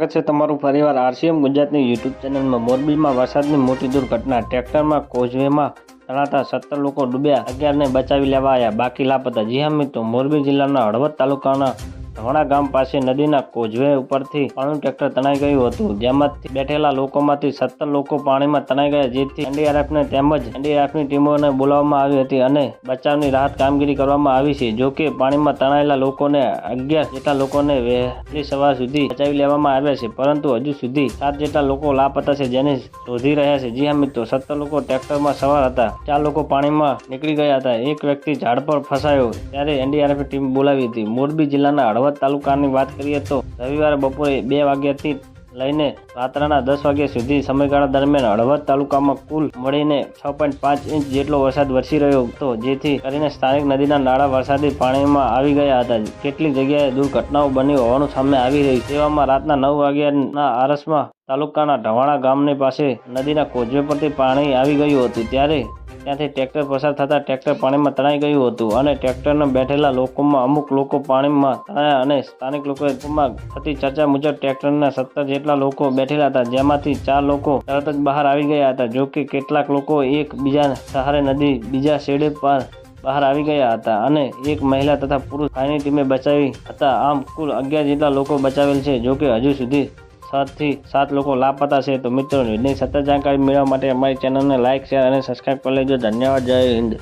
સ્વાગત છે તમારું ફરીવાર આરસીએમ ગુજરાતની યુટ્યુબ ચેનલમાં. મોરબીમાં વરસાદની મોટી દુર્ઘટના. ટ્રેક્ટરમાં, કોઝવેમાં તણાતા સત્તર લોકો ડૂબ્યા. અગિયારને બચાવી લેવાયા. બાકી લાપતા. જી હા મિત્રો, મોરબી જિલ્લાના હળવદ તાલુકાના ધોણા ગામ પાસે નદીના કોઝવે ઉપરથી પાણીનું ટ્રેક્ટર તણાઈ ગયું હતું. જેમાંથી બેઠેલા લોકોમાંથી સત્તર લોકો પાણીમાં તણાઈ ગયા, જેથી એનડીઆરએફને તેમજ એનડીઆરએફની ટીમોને બોલાવવામાં આવી હતી અને બચાવની રાહત કામગીરી કરવામાં આવી છે. જો કે પાણીમાં તણાયેલા લોકોને અગિયાર જેટલા લોકોને વહેલી સવાર સુધી બચાવી લેવામાં આવ્યા છે, પરંતુ હજુ સુધી સાત જેટલા લોકો લાપતા છે જેને શોધી રહ્યા છે. જી હા મિત્રો, સત્તર લોકો ટ્રેક્ટરમાં સવાર હતા, ચાર લોકો પાણીમાં નીકળી ગયા હતા. એક વ્યક્તિ ઝાડ પર ફસાયો, ત્યારે એનડીઆરએફ ટીમ બોલાવી હતી. મોરબી જિલ્લાના હળવદ તાલુકાની વાત કરીએ તો રવિવારે બપોરે બે વાગ્યાથી લઈને રાત્રના દસ વાગ્યા સુધી સમયગાળા દરમિયાન હળવદ તાલુકામાં કુલ મળીને છ પોઈન્ટ પાંચ ઇંચ જેટલો વરસાદ વરસી રહ્યો હતો, જેથી કરીને સ્થાનિક નદીના નાળા વરસાદી પાણીમાં આવી ગયા હતા. કેટલીક જગ્યાએ દુર્ઘટનાઓ બની હોવાનું સામે આવી રહ્યું તેવામાં રાતના નવ વાગ્યાના આરસમાં તાલુકાના ઢવાણા ગામની પાસે નદીના કોજવે પરથી પાણી આવી ગયું હતું. ત્યારે ત્યાંથી ટ્રેક્ટર પસાર થતાં ટ્રેક્ટર પાણીમાં તણાઈ ગયું હતું અને ટ્રેક્ટરમાં બેઠેલા લોકોમાં, અમુક લોકો પાણીમાં તણાયા અને સ્થાનિક લોકોમાં થતી ચર્ચા મુજબ ટ્રેક્ટરના સત્તર જેટલા લોકો બેઠેલા હતા, જેમાંથી ચાર લોકો તરત જ બહાર આવી ગયા હતા, જો કે કેટલાક લોકો એક બીજા સહારે નદી બીજા શેડે પર બહાર આવી ગયા હતા અને એક મહિલા તથા પુરુષ ફાયરની ટીમે બચાવી હતા. આમ કુલ અગિયાર જેટલા લોકો બચાવેલ છે, જો કે હજુ સુધી છ થી સાત લોકો લાપતા છે. તો મિત્રો વિડીયોની સતત જાણકારી મેળવવા માટે અમારી ચેનલને લાઇક શેર અને સબસ્ક્રાઇબ કરી લેજો. ધન્યવાદ. જય હિન્દ.